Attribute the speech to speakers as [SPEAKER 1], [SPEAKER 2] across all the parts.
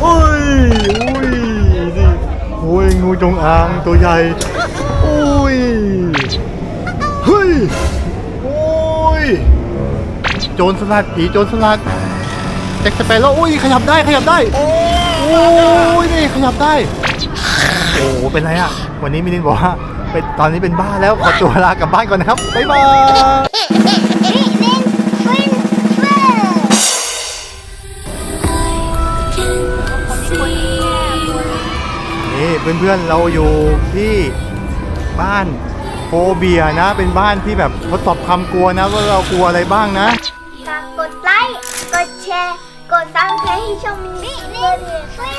[SPEAKER 1] โอ้ยอุ้ยนี่โอ้ยงูจงอางตัวใหญ่โอ้ยเฮ้ยโอ้ยโจรสลัดผีโจรสลัดแจ็คสเปโร่อุ้ยขยับได้ขยับได้โอ้ยนี่ขยับได้โอ้เป็นไรอะวันนี้มินินบอกว่าเป็นตอนนี้เป็นบ้าแล้วขอตัวลากลับบ้านก่อนนะครับบ๊ายบาย
[SPEAKER 2] นี่เพื่
[SPEAKER 1] อนๆเราอยู่ที่บ้านโฟเบียนะ เป็นบ้านที่แบบทดสอบความกลัวนะ ว่าเรากลัวอะไรบ้างนะ
[SPEAKER 2] ฝากกดไลค์กดแชร์ กดซับสไครต์ให้ช่องมินิฟินเฟ่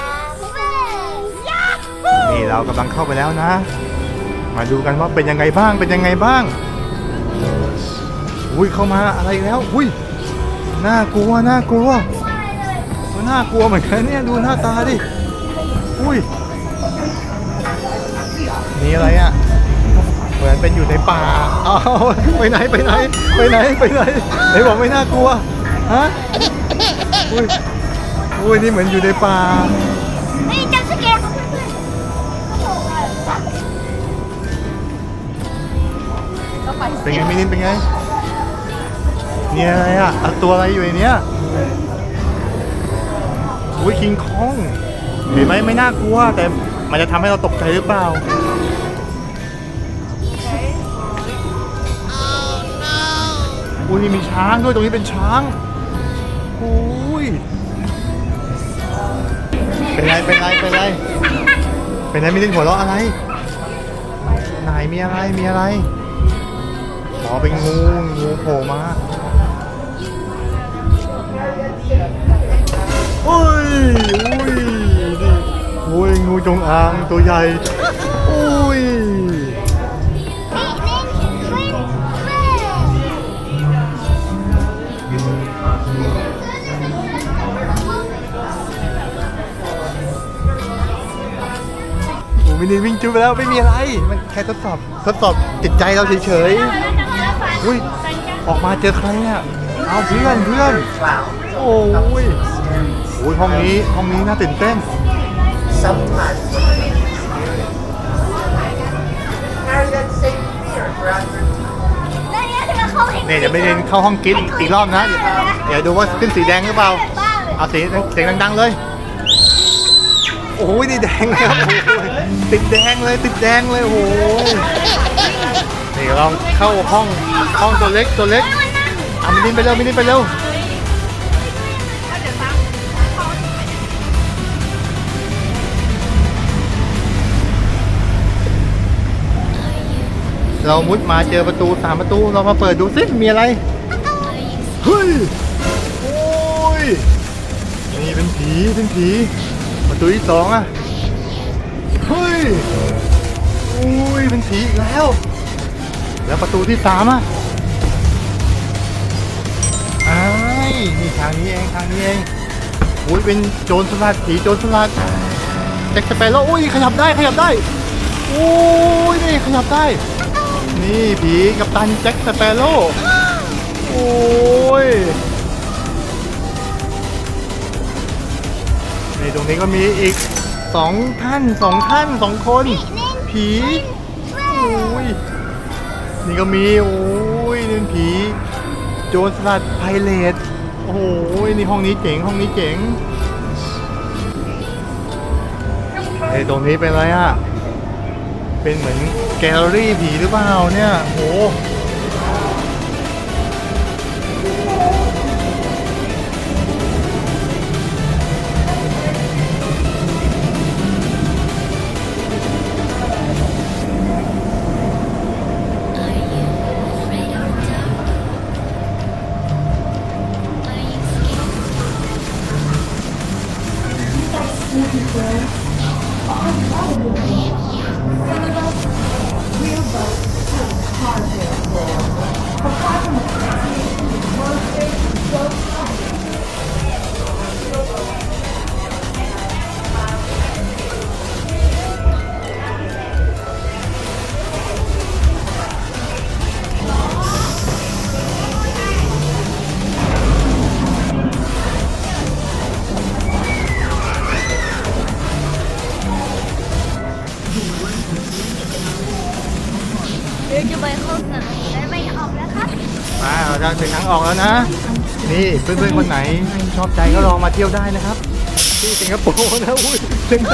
[SPEAKER 2] ยาฮู
[SPEAKER 1] นี่เรากำลังเข้าไปแล้วนะ มาดูกันว่าเป็นยังไงบ้างเป็นยังไงบ้างอุ้ยเข้ามาอะไรอีกแล้วอุ้ยน่ากลัวน่ากลัว น่ากลัวเหมือนกันเนี่ยดูหน้าตาดิ อุ้ย นี่อะไรอะ เหมือนเป็นอยู่ในป่า เอาไปไหนไปไหน ไปไหนไปไหนไหนบอกไม่น่ากลัว ฮะ อุ้ย อุ้ยนี่เหมือนอยู่ในป่า
[SPEAKER 2] เฮ้ยจำสเกลของเพื่อน
[SPEAKER 1] เป็นไงมินินเป็นไง เนี่ยอะไรอะอะตัวอะไรอยู่ในเนี้ย อุ้ยคิงคองเห็นไหมไม่น่ากลัว แต่มันจะทำให้เราตกใจหรือเปล่า อุ้ยนี่มีช้างด้วยตรงนี้เป็นช้างอุ้ยเป็นไรเป็นไรเป็นไรเป็นไรมินินหัวเราะอะไรไหนมีอะไรมีอะไรอ๋อเป็นงูงูโผล่มา จงอางตัวใหญ่โอ้ย โอ้มินิวิ่งจุ๊บไปแล้วไม่มีอะไร มันแค่ทดสอบ ทดสอบจิตใจเราเฉยๆ อุ้ย ออกมาเจอใครเนี่ยเอาเพื่อนเพื่อนโอ้ยโอ้ยห้องนี้ห้องนี้น่าตื่นเต้น
[SPEAKER 3] สัมผัส Carry that same fear around your
[SPEAKER 2] เนี่ยเดี๋
[SPEAKER 1] ยวไม่เดินเข้าห้องกินอีกรอบนะ เดี๋ยวดูว่าขึ้นสีแดงหรือเปล่า
[SPEAKER 2] เอา
[SPEAKER 1] สีเสียงดังๆเลย โอ้ยนี่แดงเลยครับติดแดงเลยติดแดงเลยโอ้โหนี่ลองเข้าห้องห้องตัวเล็กตัวเล็กเอามินิไปเร็วมินิไปเร็ว เรามุดมาเจอประตูสามประตู เรามาเปิดดูสิมีอะไร เฮ้ย โอ้ย นี่เป็นผี เป็นผี ประตูที่สองอะ เฮ้ยโอ้ย เป็นผีอีกแล้ว แล้วประตูที่สามอะอ้ายนี่ทางนี้เอง ทางนี้เองโอ้ย เป็นโจรสลัด ผีโจรสลัดแจ็คสเปโร่อุ้ย ขยับได้ ขยับได้ โอ้ย นี่ขยับได้ นี่ผีกับตันแจ็คสเปโร่โอ้ยในตรงนี้ก็มีอีกสองท่านสองท่านสองคน ผีโอ้ยนี่ก็มีโอ้ยนี่ผี โจรสลัดไพเรตโอ้โหนี่ห้องนี้เจ๋งห้องนี้เจ๋งไอ้ตรงนี้เป็นอะไรอะ เป็นเหมือน แกลเลอรี่ผีหรือเปล่าเนี่ย โห จะ
[SPEAKER 2] ไปเข้าสนามแล้วไม่ออกแล้วครับ
[SPEAKER 1] มาเราจะถึงทางออกแล้วนะ นี่เพื่อนๆคนไหนชอบใจก็ลองมาเที่ยวได้นะครับ ที่สิงคโปร์นะอุ้ยเป็นไง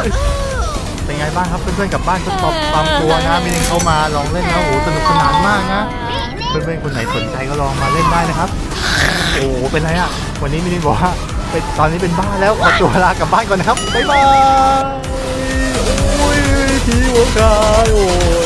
[SPEAKER 1] เป็นไงบ้างครับเพื่อนๆกลับบ้านก็ตอบตามตัวนะมีหนึงเข้ามาลองเล่นนะโอ้สนุกสนานมากนะเพื่อนๆคนไหนสนใจก็ลองมาเล่นได้นะครับโอ้เป็นไรอะวันนี้มินิบอกว่าเป็นตอนนี้เป็นบ้าแล้วขอตัวลากลับบ้านก่อนนะครับบ๊ายบายโอ้ยที่วัวกายโอ้